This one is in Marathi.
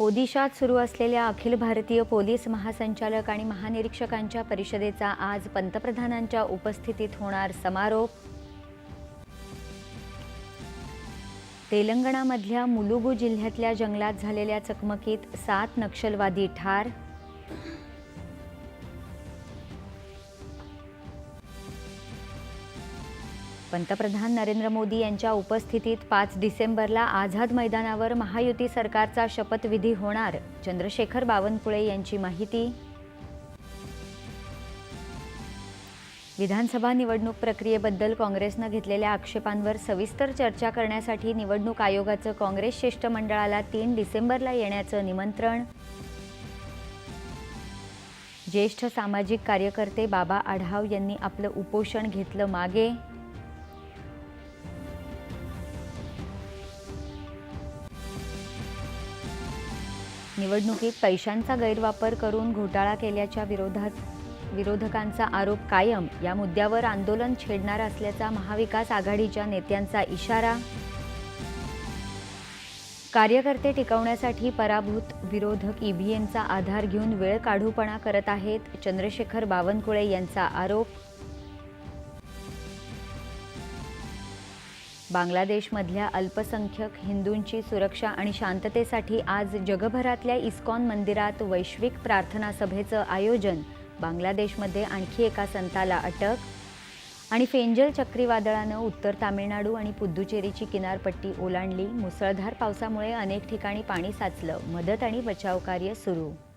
ओदिशात सुरू असलेल्या अखिल भारतीय पोलीस महासंचालक आणि महानिरीक्षकांच्या परिषदेचा आज पंतप्रधानांच्या उपस्थितीत होणार समारोप. तेलंगणामधल्या मुलुगू जिल्ह्यातल्या जंगलात झालेल्या चकमकीत सात नक्षलवादी ठार. पंतप्रधान नरेंद्र मोदी यांच्या उपस्थितीत पाच डिसेंबरला आझाद मैदानावर महायुती सरकारचा शपथविधी होणार. चंद्रशेखर बावनकुळे यांची माहिती. विधानसभा निवडणूक प्रक्रियेबद्दल काँग्रेसनं घेतलेल्या आक्षेपांवर सविस्तर चर्चा करण्यासाठी निवडणूक आयोगाचं काँग्रेस शिष्टमंडळाला तीन डिसेंबरला येण्याचं निमंत्रण. ज्येष्ठ सामाजिक कार्यकर्ते बाबा आढाव यांनी आपलं उपोषण घेतलं मागे. निवडणुकीत पैशांचा गैरवापर करून घोटाळा केल्याच्या विरोधात विरोधकांचा आरोप कायम या मुद्द्यावर आंदोलन छेडणार असल्याचा महाविकास आघाडीच्या नेत्यांचा इशारा. कार्यकर्ते टिकवण्यासाठी पराभूत विरोधक ईव्हीएमचा आधार घेऊन वेळ काढूपणा करत आहेत चंद्रशेखर बावनकुळे यांचा आरोप. बांगलादेशमधल्या अल्पसंख्यक हिंदूंची सुरक्षा आणि शांततेसाठी आज जगभरातल्या इस्कॉन मंदिरात वैश्विक प्रार्थना सभेचं आयोजन. बांगलादेशमध्ये आणखी एका संताला अटक. आणि फेंजल चक्रीवादळानं उत्तर तामिळनाडू आणि पुद्दुचेरीची किनारपट्टी ओलांडली. मुसळधार पावसामुळे अनेक ठिकाणी पाणी साचलं. मदत आणि बचाव कार्य सुरू.